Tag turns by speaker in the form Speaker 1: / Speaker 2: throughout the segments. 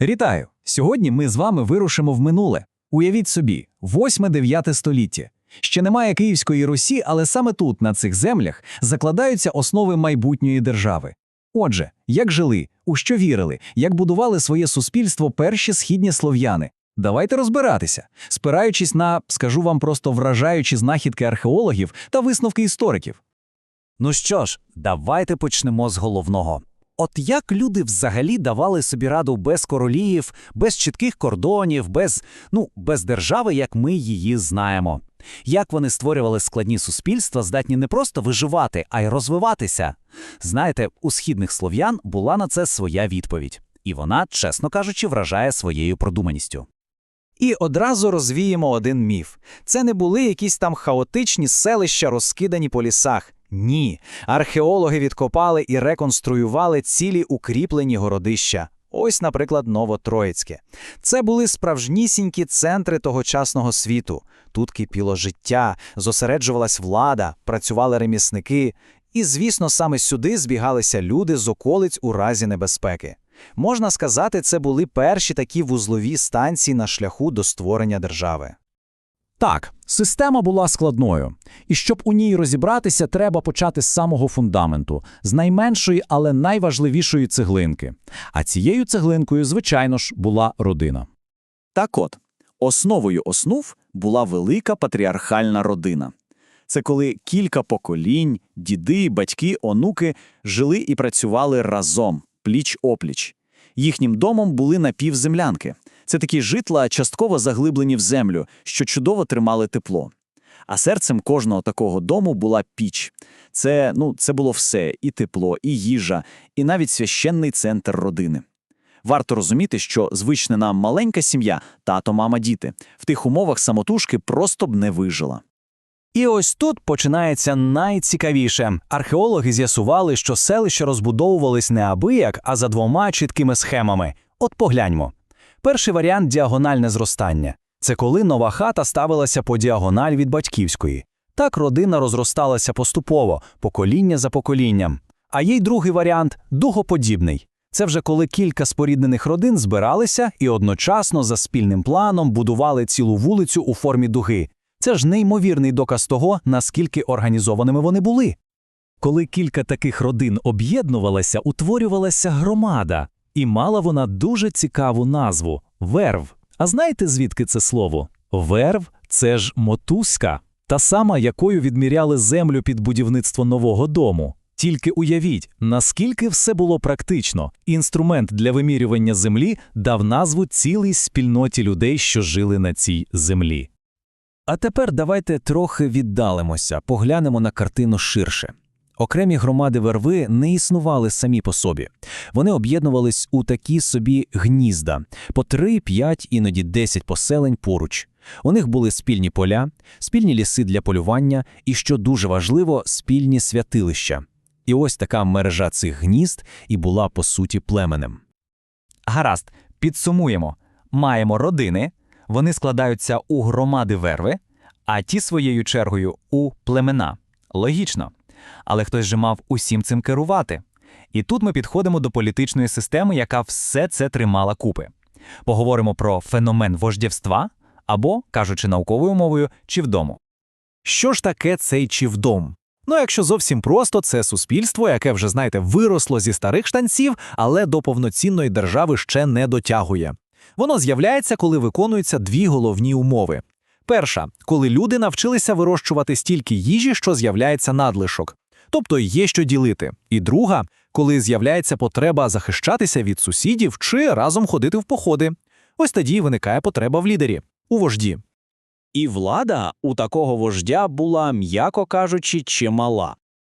Speaker 1: Вітаю! Сьогодні ми з вами вирушимо в минуле. Уявіть собі, 8-9 століття. Ще немає Київської Русі, але саме тут, на цих землях, закладаються основи майбутньої держави. Отже, як жили, у що вірили, як будували своє суспільство перші східні слов'яни. Давайте розбиратися, спираючись на, скажу вам просто вражаючі знахідки археологів та висновки істориків.
Speaker 2: Ну що ж, давайте почнемо з головного. От як люди взагалі давали собі раду без королів, без чітких кордонів, без, ну, без держави, як ми її знаємо? Як вони створювали складні суспільства, здатні не просто виживати, а й розвиватися? Знаєте, у східних слов'ян була на це своя відповідь, і вона, чесно кажучи, вражає своєю продуманістю.
Speaker 3: І одразу розвіємо один міф. Це не були якісь там хаотичні селища, розкидані по лісах. Ні. Археологи відкопали і реконструювали цілі укріплені городища. Ось, наприклад, Новотроїцьке. Це були справжнісінькі центри тогочасного світу. Тут кипіло життя, зосереджувалась влада, працювали ремісники. І, звісно, саме сюди збігалися люди з околиць у разі небезпеки. Можна сказати, це були перші такі вузлові станції на шляху до створення держави.
Speaker 4: Так, система була складною, і щоб у ній розібратися, треба почати з самого фундаменту, з найменшої, але найважливішої цеглинки. А цією цеглинкою, звичайно ж, була родина.
Speaker 5: Так от, основою основ була велика патріархальна родина. Це коли кілька поколінь, діди, батьки, онуки жили і працювали разом, пліч-опліч. Їхнім домом були напівземлянки. Це такі житла, частково заглиблені в землю, що чудово тримали тепло. А серцем кожного такого дому була піч. Це, ну, це було все: і тепло, і їжа, і навіть священний центр родини. Варто розуміти, що звична нам маленька сім'я, тато, мама, діти, в тих умовах самотужки просто б не вижила.
Speaker 2: І ось тут починається найцікавіше. Археологи з'ясували, що селища розбудовувались не абияк, а за двома чіткими схемами. От погляньмо. Перший варіант діагональне зростання. Це коли нова хата ставилася по діагональ від батьківської. Так родина розросталася поступово, покоління за поколінням. А є й другий варіант дугоподібний. Це вже коли кілька споріднених родин збиралися і одночасно за спільним планом будували цілу вулицю у формі дуги. Це ж неймовірний доказ того, наскільки організованими вони були.
Speaker 1: Коли кілька таких родин об'єднувалася, утворювалася громада, і мала вона дуже цікаву назву верв. А знаєте, звідки це слово? Верв це ж мотузка, та сама, якою відміряли землю під будівництво нового дому. Тільки уявіть, наскільки все було практично. Інструмент для вимірювання землі дав назву цілій спільноті людей, що жили на цій землі.
Speaker 3: А тепер давайте трохи віддалимося, поглянемо на картину ширше. Окремі громади верви не існували самі по собі. Вони об'єднувались у такі собі гнізда по 3, 5, іноді 10 поселень поруч. У них були спільні поля, спільні ліси для полювання і, що дуже важливо, спільні святилища. І ось така мережа цих гнізд і була по суті племенем.
Speaker 2: Гаразд, підсумуємо: маємо родини, вони складаються у громади верви, а ті своєю чергою у племена. Логічно. Але хтось же мав усім цим керувати. І тут ми підходимо до політичної системи, яка все це тримала купи. Поговоримо про феномен вождєвства або, кажучи науковою мовою, чівдому.
Speaker 3: Що ж таке цей чівдом? Ну, якщо зовсім просто, це суспільство, яке вже, знаєте, виросло зі старих штанців, але до повноцінної держави ще не дотягує. Воно з'являється, коли виконуються дві головні умови. Перша, коли люди навчилися вирощувати стільки їжі, що з'являється надлишок, тобто є що ділити. І друга, коли з'являється потреба захищатися від сусідів чи разом ходити в походи. Ось тоді виникає потреба в лідері, у вожді. І влада у такого вождя була, м'яко кажучи, чимала.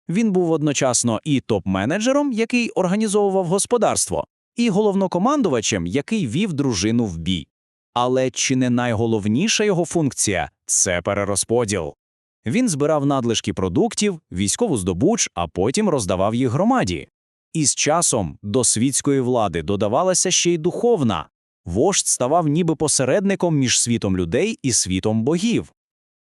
Speaker 3: Він був одночасно і топ-менеджером, який організовував господарство, і головнокомандувачем, який вів дружину в бій. Але чи не найголовніша його функція це перерозподіл. Він збирав надлишки продуктів, військову здобуч, а потім роздавав їх громаді. І з часом до світської влади додавалася ще й духовна. Вождь ставав ніби посередником між світом людей і світом богів.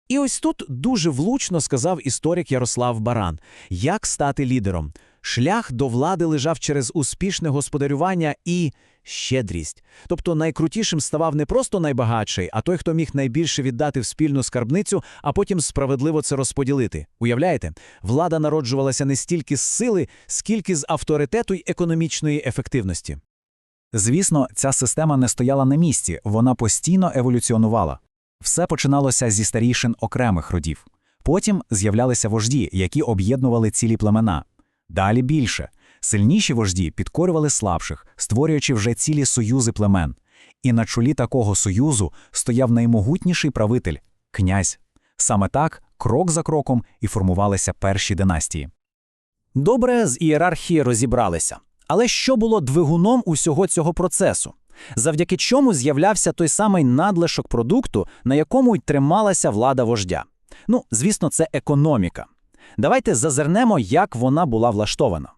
Speaker 3: І ось тут дуже влучно сказав історик Ярослав Баран, як стати лідером.
Speaker 2: Шлях до влади лежав через успішне господарювання і щедрість. Тобто найкрутішим ставав не просто найбагатший, а той, хто міг найбільше віддати в спільну скарбницю, а потім справедливо це розподілити. Уявляєте, влада народжувалася не стільки з сили, скільки з авторитету й економічної ефективності.
Speaker 4: Звісно, ця система не стояла на місці, вона постійно еволюціонувала. Все починалося зі старішин окремих родів. Потім з'являлися вожді, які об'єднували цілі племена. Далі більше. Сильніші вожді підкорювали слабших, створюючи вже цілі союзи племен. І на чолі такого союзу стояв наймогутніший правитель – князь. Саме так, крок за кроком, і формувалися перші династії.
Speaker 2: Добре з ієрархії розібралися. Але що було двигуном усього цього процесу? Завдяки чому з'являвся той самий надлишок продукту, на якому й трималася влада вождя? Ну, звісно, це економіка. Давайте зазирнемо, як вона була влаштована.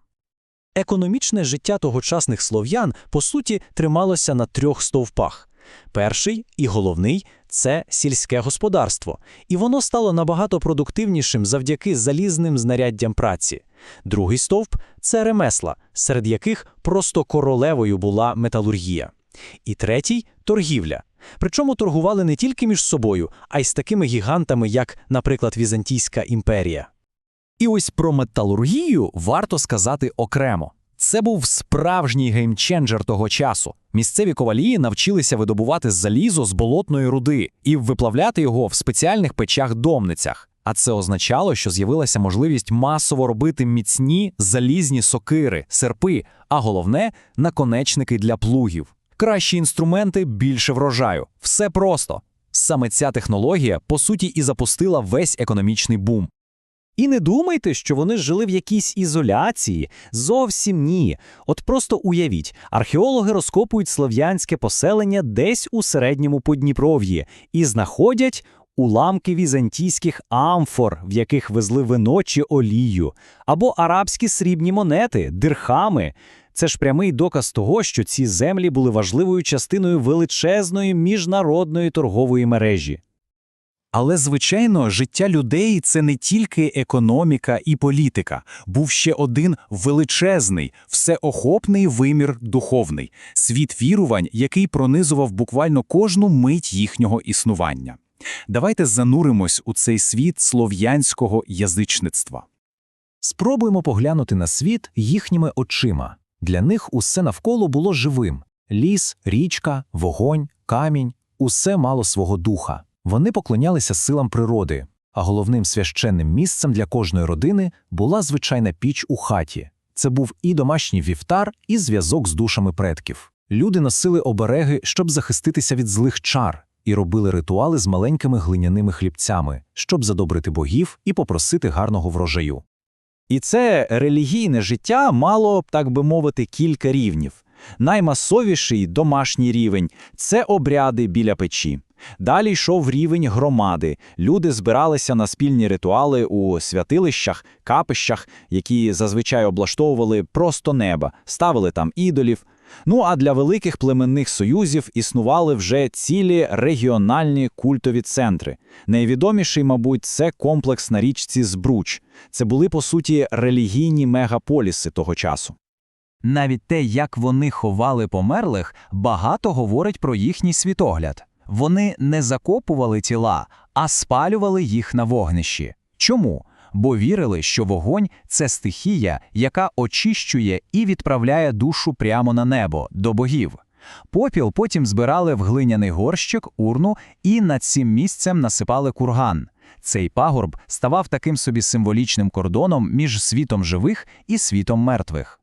Speaker 2: Економічне життя тогочасних слов'ян, по суті, трималося на трьох стовпах. Перший і головний це сільське господарство, і воно стало набагато продуктивнішим завдяки залізним знаряддям праці. Другий стовп це ремесла, серед яких просто королевою була металургія. І третій торгівля. Причому торгували не тільки між собою, а й з такими гігантами, як, наприклад, Візантійська імперія.
Speaker 4: І ось про металургію варто сказати окремо. Це був справжній геймченджер того часу. Місцеві ковалії навчилися видобувати залізо з болотної руди і виплавляти його в спеціальних печах-домницях. А це означало, що з'явилася можливість масово робити міцні залізні сокири, серпи, а головне наконечники для плугів. Кращі інструменти, більше врожаю. Все просто. Саме ця технологія, по суті, і запустила весь економічний бум.
Speaker 2: І не думайте, що вони жили в якійсь ізоляції. Зовсім ні. От просто уявіть, археологи розкопують слов'янське поселення десь у середньому Подніпров'ї і знаходять уламки візантійських амфор, в яких везли вино чи олію, або арабські срібні монети, дирхами. Це ж прямий доказ того, що ці землі були важливою частиною величезної міжнародної торгової мережі.
Speaker 4: Але, звичайно, життя людей це не тільки економіка і політика. Був ще один величезний, всеохопний вимір духовний світ вірувань, який пронизував буквально кожну мить їхнього існування. Давайте зануримось у цей світ слов'янського язичництва. Спробуємо поглянути на світ їхніми очима. Для них усе навколо було живим: ліс, річка, вогонь, камінь усе мало свого духа. Вони поклонялися силам природи, а головним священним місцем для кожної родини була звичайна піч у хаті. Це був і домашній вівтар, і зв'язок з душами предків. Люди носили обереги, щоб захиститися від злих чар, і робили ритуали з маленькими глиняними хлібцями, щоб задобрити богів і попросити гарного врожаю.
Speaker 2: І це релігійне життя мало, так би мовити, кілька рівнів. Наймасовіший домашній рівень це обряди біля печі. Далі йшов рівень громади. Люди збиралися на спільні ритуали у святилищах, капищах, які зазвичай облаштовували просто неба, ставили там ідолів. Ну а для великих племенних союзів існували вже цілі регіональні культові центри. Найвідоміший, мабуть, це комплекс на річці Збруч. Це були, по суті, релігійні мегаполіси того часу. Навіть те, як вони ховали померлих, багато говорить про їхній світогляд. Вони не закопували тіла, а спалювали їх на вогнищі. Чому? Бо вірили, що вогонь це стихія, яка очищує і відправляє душу прямо на небо, до богів. Попіл потім збирали в глиняний горщик, урну і над цим місцем насипали курган. Цей пагорб ставав таким собі символічним кордоном між світом живих і світом мертвих.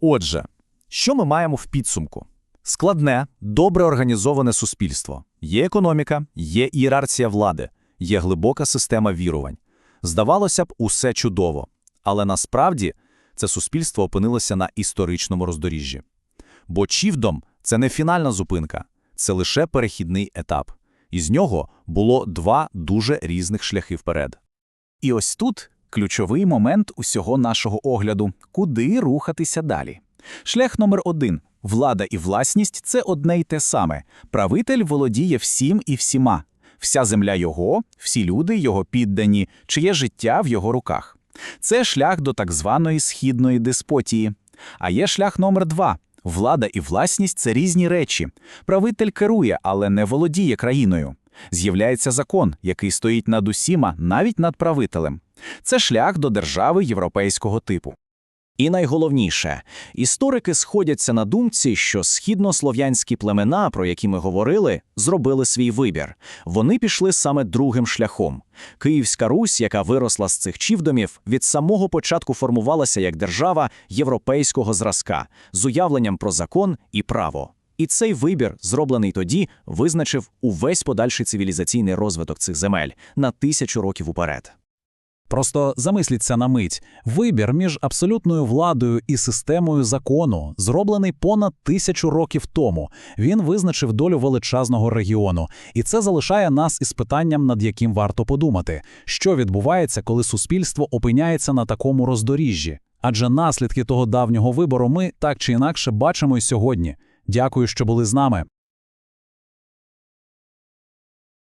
Speaker 3: Отже, що ми маємо в підсумку? Складне, добре організоване суспільство. Є економіка, є ієрархія влади, є глибока система вірувань. Здавалося б, усе чудово. Але насправді це суспільство опинилося на історичному роздоріжжі. Бо Чівдом – це не фінальна зупинка, це лише перехідний етап. Із нього було два дуже різних шляхи вперед.
Speaker 2: І ось тут ключовий момент усього нашого огляду – куди рухатися далі. Шлях номер один – влада і власність – це одне й те саме. Правитель володіє всім і всіма. Вся земля його, всі люди його піддані, чиє життя в його руках. Це шлях до так званої східної деспотії. А є шлях номер два. Влада і власність це різні речі. Правитель керує, але не володіє країною. З'являється закон, який стоїть над усіма, навіть над правителем. Це шлях до держави європейського типу. І найголовніше, історики сходяться на думці, що східнослов'янські племена, про які ми говорили, зробили свій вибір. Вони пішли саме другим шляхом. Київська Русь, яка виросла з цих чівдомів, від самого початку формувалася як держава європейського зразка з уявленням про закон і право. І цей вибір, зроблений тоді, визначив увесь подальший цивілізаційний розвиток цих земель на тисячу років уперед.
Speaker 4: Просто замисліться на мить. Вибір між абсолютною владою і системою закону, зроблений понад тисячу років тому. Він визначив долю величезного регіону. І це залишає нас із питанням, над яким варто подумати. Що відбувається, коли суспільство опиняється на такому роздоріжжі? Адже наслідки того давнього вибору ми так чи інакше бачимо й сьогодні. Дякую, що були з нами.